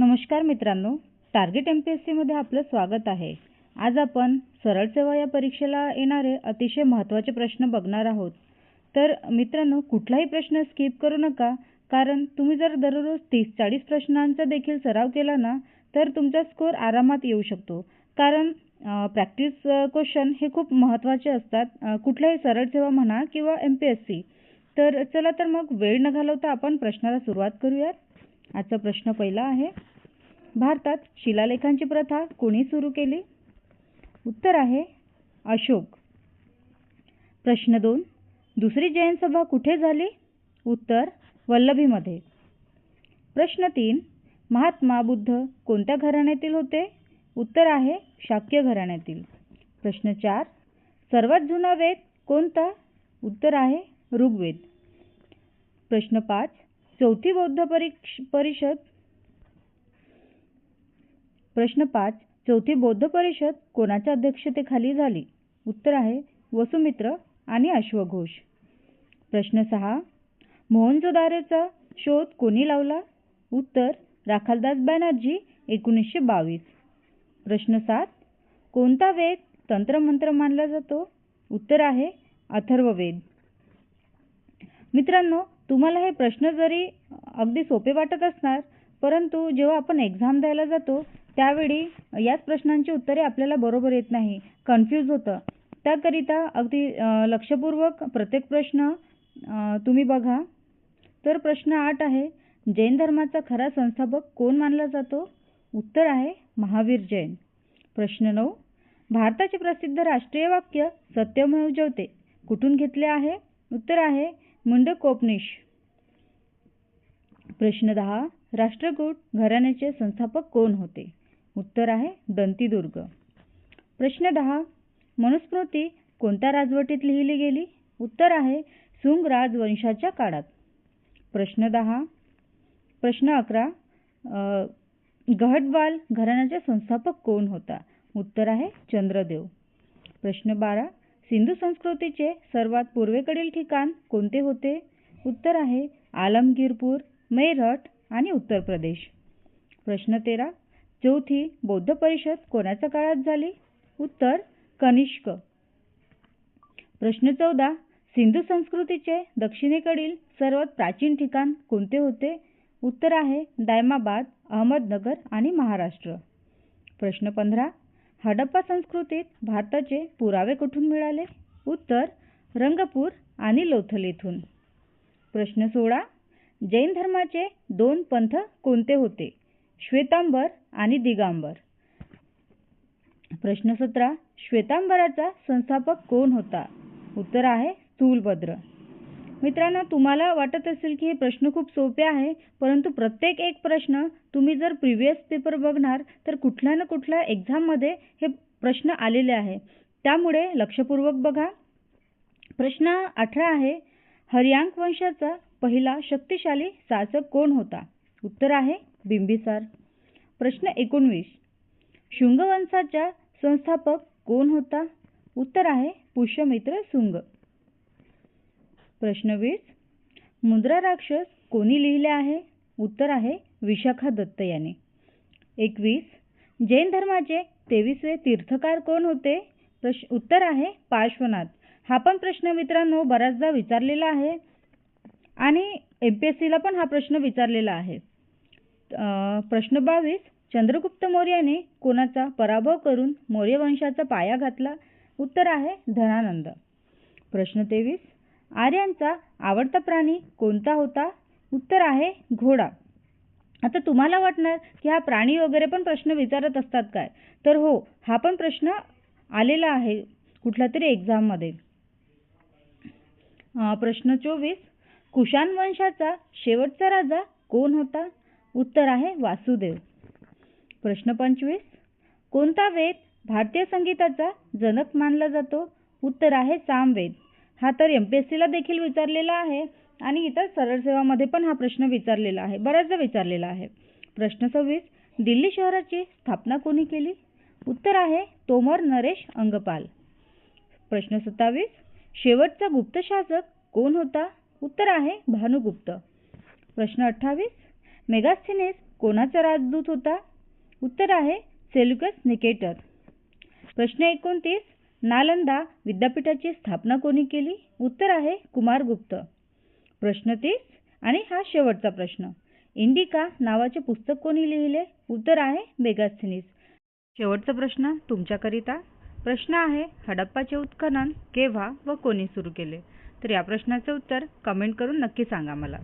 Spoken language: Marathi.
नमस्कार मित्रांनो टार्गेट एम पी एस सीमध्ये आपलं स्वागत आहे. आज आपण सरळ सेवा या परीक्षेला येणारे अतिशय महत्त्वाचे प्रश्न बघणार आहोत. तर मित्रांनो कुठलाही प्रश्न स्किप करू नका कारण तुम्ही जर दररोज तीस चाळीस प्रश्नांचा देखील सराव केला ना तर तुमचा स्कोअर आरामात येऊ शकतो. कारण प्रॅक्टिस क्वेश्चन हे खूप महत्त्वाचे असतात. कुठल्याही सरळ सेवा म्हणा किंवा एम पी एस सी तर चला तर मग वेळ न घालवता आपण प्रश्नाला सुरुवात करूयात. आजचा प्रश्न पहिला आहे. भारतात शिलालेखांची प्रथा कोणी सुरू केली? उत्तर आहे अशोक. प्रश्न दोन दुसरी जैन सभा कुठे झाली? उत्तर वल्लभीमध्ये. प्रश्न तीन महात्मा बुद्ध कोणत्या घराण्यातील होते? उत्तर आहे शाक्य घराण्यातील. प्रश्न चार सर्वात जुना वेद कोणता? उत्तर आहे ऋग्वेद. प्रश्न पाच चौथी बौद्ध परिक्ष परिषद प्रश्न पाच चौथी बौद्ध परिषद कोणाच्या अध्यक्षतेखाली झाली? उत्तर आहे वसुमित्र आणि अश्वघोष. प्रश्न सहा मोहनजोदारेचा शोध कोणी लावला? उत्तर राखालदास बॅनर्जी एकोणीसशे बावीस. प्रश्न सात कोणता वेद तंत्रमंत्र मानला जातो? उत्तर आहे अथर्ववेद. मित्रांनो तुम्हाला हे प्रश्न जरी अगदी सोपे वाटत असणार परंतु जेव्हा आपण एक्झाम द्यायला जातो त्यावेळी याच प्रश्नांची उत्तरे आपल्याला बरोबर येत नाही कन्फ्यूज होतं. त्याकरिता अगदी लक्षपूर्वक प्रत्येक प्रश्न तुम्ही बघा. तर प्रश्न आठ आहे जैन धर्माचा खरा संस्थापक कोण मानला जातो? उत्तर आहे महावीर जैन. प्रश्न नऊ भारताचे प्रसिद्ध राष्ट्रीय वाक्य सत्यमेव जवते कुठून घेतले आहे? उत्तर आहे मुंडकोपनिष. प्रश्न दहा राष्ट्रकूट घराण्याचे संस्थापक कोण होते? उत्तर आहे दंतीदुर्ग. प्रश्न दहा मनुस्मृती कोणत्या राजवटीत लिहिली गेली? उत्तर आहे सुंग राजवंशाच्या काळात. प्रश्न दहा प्रश्न अकरा अ, गहडवाल संस्थापक कोण होता? उत्तर आहे चंद्रदेव. प्रश्न बारा सिंधू संस्कृतीचे सर्वात पूर्वेकडील ठिकाण कोणते होते? उत्तर आहे आलमगीरपूर मेरठ आणि उत्तर प्रदेश. प्रश्न तेरा चौथी बौद्ध परिषद कोणाच्या काळात झाली? उत्तर कनिष्क. प्रश्न चौदा. सिंधू संस्कृतीचे दक्षिणेकडील सर्वात प्राचीन ठिकाण कोणते होते? उत्तर आहे दायमाबाद अहमदनगर आणि महाराष्ट्र. प्रश्न पंधरा. हडप्पा संस्कृतीत भारताचे पुरावे कुठून मिळाले? उत्तर रंगपूर आणि लोथल येथून. प्रश्न सोळा. जैन धर्माचे दोन पंथ कोणते होते? श्वेतांबर आणि दिगांबर. प्रश्न सतरा. श्वेतांबराचा संस्थापक कोण होता? उत्तर आहे स्थूलभद्र. मित्रांनो तुम्हाला वाटत असेल की हे प्रश्न खूप सोपे आहे परंतु प्रत्येक एक प्रश्न तुम्ही जर प्रिव्हियस पेपर बघणार तर कुठल्या ना कुठल्या एक्झाममध्ये हे प्रश्न आलेले आहे. त्यामुळे लक्षपूर्वक बघा. प्रश्न अठरा आहे हरियांक वंशाचा पहिला शक्तिशाली शासक कोण होता? उत्तर आहे बिंबिसार. प्रश्न एकोणवीस. शुंग वंशाचा संस्थापक कोण होता? उत्तर आहे पुष्यमित्र शुंग. प्रश्न वीस. मुद्रा राक्षस कोणी लिहिले आहे? उत्तर आहे विशाखा दत्त याने. एकवीस. जैन धर्माचे तेवीसवे तीर्थकार कोण होते? प्रश उत्तर आहे पार्श्वनाथ. हा पण प्रश्न मित्रांनो बऱ्याचदा विचारलेला आहे. आणि एम पी एस सीला पण हा प्रश्न विचारलेला आहे. प्रश्न बावीस. चंद्रगुप्त मौर्याने कोणाचा पराभव करून मौर्य वंशाचा पाया घातला? उत्तर आहे धनानंद. प्रश्न तेवीस. आर्यांचा आवडता प्राणी कोणता होता? उत्तर आहे घोडा. आता तुम्हाला वाटणार की हा प्राणी वगैरे पण प्रश्न विचारत असतात काय? तर हो हा पण प्रश्न आलेला आहे कुठल्या तरी एक्झाममध्ये प्रश्न चोवीस. कुशाण वंशाचा शेवटचा राजा कोण होता? उत्तर आहे वासुदेव. प्रश्न पंचवीस. कोणता वेद भारतीय संगीताचा जनक मानला जातो? उत्तर आहे सामवेद. हा तर एम पी एस सीला देखील विचारलेला आहे आणि इतर सरळ सेवामध्ये पण हा प्रश्न विचारलेला आहे बऱ्याचदा विचारलेला आहे. प्रश्न सव्वीस. दिल्ली शहराची स्थापना कोणी केली? उत्तर आहे तोमर नरेश अंगपाल. प्रश्न सत्तावीस. शेवटचा गुप्त शासक कोण होता? उत्तर आहे भानुगुप्त. प्रश्न अठ्ठावीस. मेगास्थेनेस कोणाचा राजदूत होता? उत्तर आहे सेल्युकस निकेटर. प्रश्न एकोणतीस नालंदा विद्यापीठाची स्थापना कोणी केली? उत्तर आहे कुमारगुप्त प्रश्न तीस आणि हा शेवटचा प्रश्न. इंडिका नावाचे पुस्तक कोणी लिहिले? उत्तर आहे मेगास्थेनिस. शेवटचा प्रश्न तुमच्याकरिता. प्रश्न आहे हडप्पाचे उत्खनन केव्हा व कोणी सुरू केले? तर या प्रश्नाचे उत्तर कमेंट करून नक्की सांगा मला.